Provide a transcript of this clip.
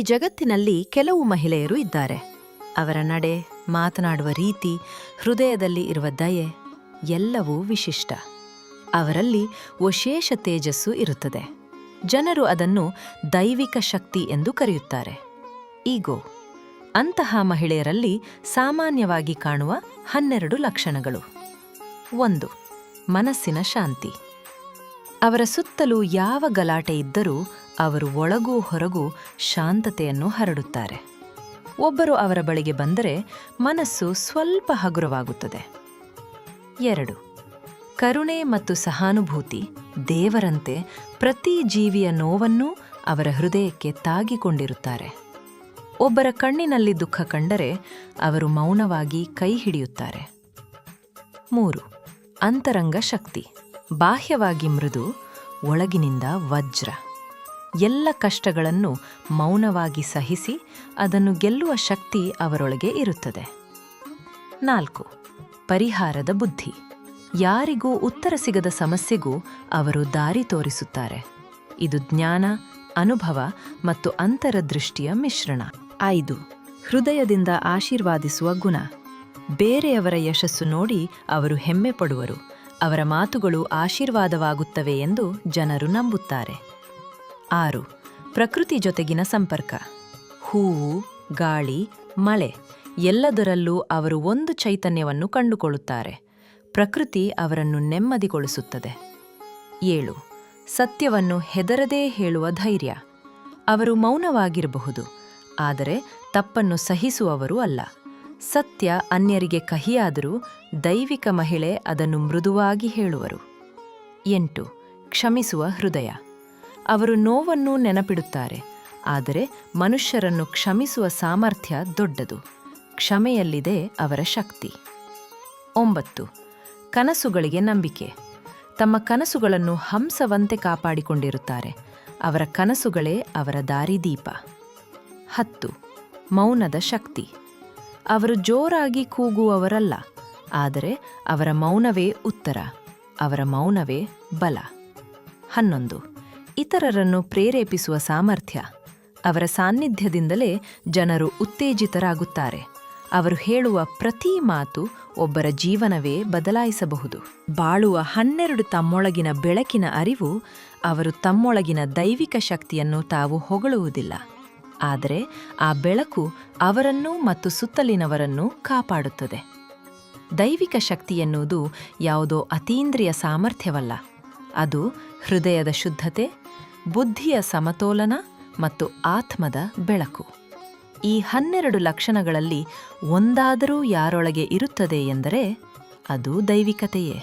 ಈ ಜಗತ್ತಿನಲ್ಲಿ ಕೆಲವು ಮಹಿಳೆಯರು ಇದ್ದಾರೆ. ಅವರ ನಡೆ, ಮಾತನಾಡುವ ರೀತಿ, ಹೃದಯದಲ್ಲಿ ಇರುವ ದಯೆ ಎಲ್ಲವೂ ವಿಶಿಷ್ಟ. ಅವರಲ್ಲಿ ವಿಶೇಷ ತೇಜಸ್ಸು ಇರುತ್ತದೆ. ಜನರು ಅದನ್ನು ದೈವಿಕ ಶಕ್ತಿ ಎಂದು ಕರೆಯುತ್ತಾರೆ. ಈಗೋ, ಅಂತಹ ಮಹಿಳೆಯರಲ್ಲಿ ಸಾಮಾನ್ಯವಾಗಿ ಕಾಣುವ ಹನ್ನೆರಡು ಲಕ್ಷಣಗಳು. ಒಂದು, ಮನಸ್ಸಿನ ಶಾಂತಿ. ಅವರ ಸುತ್ತಲೂ ಯಾವ ಗಲಾಟೆ ಇದ್ದರೂ ಅವರು ಒಳಗೂ ಹೊರಗೂ ಶಾಂತತೆಯನ್ನು ಹರಡುತ್ತಾರೆ. ಒಬ್ಬರು ಅವರ ಬಳಿಗೆ ಬಂದರೆ ಮನಸ್ಸು ಸ್ವಲ್ಪ ಹಗುರವಾಗುತ್ತದೆ. ಎರಡು. ಕರುಣೆ ಮತ್ತು ಸಹಾನುಭೂತಿ ದೇವರಂತೆ ಪ್ರತಿ ಜೀವಿಯ ನೋವನ್ನೂ ಅವರ ಹೃದಯಕ್ಕೆ ತಾಗಿಕೊಂಡಿರುತ್ತಾರೆ. ಒಬ್ಬರ ಕಣ್ಣಿನಲ್ಲಿ ದುಃಖ ಕಂಡರೆ ಅವರು ಮೌನವಾಗಿ ಕೈ ಹಿಡಿಯುತ್ತಾರೆ. ಮೂರು. ಅಂತರಂಗ ಶಕ್ತಿ ಬಾಹ್ಯವಾಗಿ ಮೃದು, ಒಳಗಿನಿಂದ ವಜ್ರ. ಎಲ್ಲ ಕಷ್ಟಗಳನ್ನು ಮೌನವಾಗಿ ಸಹಿಸಿ ಅದನ್ನು ಗೆಲ್ಲುವ ಶಕ್ತಿ ಅವರೊಳಗೆ ಇರುತ್ತದೆ. ನಾಲ್ಕು, ಪರಿಹಾರದ ಬುದ್ಧಿ. ಯಾರಿಗೂ ಉತ್ತರ ಸಿಗದ ಸಮಸ್ಯೆಗೂ ಅವರು ದಾರಿ ತೋರಿಸುತ್ತಾರೆ. ಇದು ಜ್ಞಾನ, ಅನುಭವ ಮತ್ತು ಅಂತರದೃಷ್ಟಿಯ ಮಿಶ್ರಣ. ಐದು, ಹೃದಯದಿಂದ ಆಶೀರ್ವಾದಿಸುವ ಗುಣ. ಬೇರೆಯವರ ಯಶಸ್ಸು ನೋಡಿ ಅವರು ಹೆಮ್ಮೆ ಪಡುವರು. ಅವರ ಮಾತುಗಳು ಆಶೀರ್ವಾದವಾಗುತ್ತವೆ ಎಂದು ಜನರು ನಂಬುತ್ತಾರೆ. ಆರು. ಪ್ರಕೃತಿ ಜೊತೆಗಿನ ಸಂಪರ್ಕ. ಹೂವು, ಗಾಳಿ, ಮಳೆ ಎಲ್ಲದರಲ್ಲೂ ಅವರು ಒಂದು ಚೈತನ್ಯವನ್ನು ಕಂಡುಕೊಳ್ಳುತ್ತಾರೆ. ಪ್ರಕೃತಿ ಅವರನ್ನು ನೆಮ್ಮದಿಗೊಳಿಸುತ್ತದೆ. ಏಳು. ಸತ್ಯವನ್ನು ಹೆದರದೇ ಹೇಳುವ ಧೈರ್ಯ. ಅವರು ಮೌನವಾಗಿರಬಹುದು, ಆದರೆ ತಪ್ಪನ್ನು ಸಹಿಸುವವರು ಅಲ್ಲ. ಸತ್ಯ ಅನ್ಯರಿಗೆ ಕಹಿಯಾದರೂ ದೈವಿಕ ಮಹಿಳೆ ಅದನ್ನು ಮೃದುವಾಗಿ ಹೇಳುವರು. ಎಂಟು. ಕ್ಷಮಿಸುವ ಹೃದಯ. ಅವರು ನೋವನ್ನು ನೆನಪಿಡುತ್ತಾರೆ, ಆದರೆ ಮನುಷ್ಯರನ್ನು ಕ್ಷಮಿಸುವ ಸಾಮರ್ಥ್ಯ ದೊಡ್ಡದು. ಕ್ಷಮೆಯಲ್ಲಿದೆ ಅವರ ಶಕ್ತಿ. ಒಂಬತ್ತು. ಕನಸುಗಳಿಗೆ ನಂಬಿಕೆ. ತಮ್ಮ ಕನಸುಗಳನ್ನು ಹಂಸವಂತೆ ಕಾಪಾಡಿಕೊಂಡಿರುತ್ತಾರೆ. ಅವರ ಕನಸುಗಳೇ ಅವರ ದಾರಿದೀಪ. ಹತ್ತು. ಮೌನದ ಶಕ್ತಿ. ಅವರು ಜೋರಾಗಿ ಕೂಗುವವರಲ್ಲ, ಆದರೆ ಅವರ ಮೌನವೇ ಉತ್ತರ. ಅವರ ಮೌನವೇ ಬಲ. ಹನ್ನೊಂದು. ಇತರರನ್ನು ಪ್ರೇರೇಪಿಸುವ ಸಾಮರ್ಥ್ಯ. ಅವರ ಸಾನ್ನಿಧ್ಯದಿಂದಲೇ ಜನರು ಉತ್ತೇಜಿತರಾಗುತ್ತಾರೆ. ಅವರು ಹೇಳುವ ಪ್ರತಿ ಮಾತು ಒಬ್ಬರ ಜೀವನವೇ ಬದಲಾಯಿಸಬಹುದು. ಬಾಳುವ ಹನ್ನೆರಡು ತಮ್ಮೊಳಗಿನ ಬೆಳಕಿನ ಅರಿವು ಅವರು ತಮ್ಮೊಳಗಿನ ದೈವಿಕ ಶಕ್ತಿಯನ್ನು ತಾವು ಹೊಗಳುವುದಿಲ್ಲ. ಆದರೆ ಆ ಬೆಳಕು ಅವರನ್ನು ಮತ್ತು ಸುತ್ತಲಿನವರನ್ನು ಕಾಪಾಡುತ್ತದೆ. ದೈವಿಕ ಶಕ್ತಿ ಎನ್ನುವುದು ಯಾವುದೋ ಅತೀಂದ್ರಿಯ ಸಾಮರ್ಥ್ಯವಲ್ಲ. ಅದು ಹೃದಯದ ಶುದ್ಧತೆ, ಬುದ್ಧಿಯ ಸಮತೋಲನ ಮತ್ತು ಆತ್ಮದ ಬೆಳಕು. ಈ ಹನ್ನೆರಡು ಲಕ್ಷಣಗಳಲ್ಲಿ ಒಂದಾದರೂ ಯಾರೊಳಗೆ ಇರುತ್ತದೆ ಎಂದರೆ ಅದು ದೈವಿಕತೆಯೇ.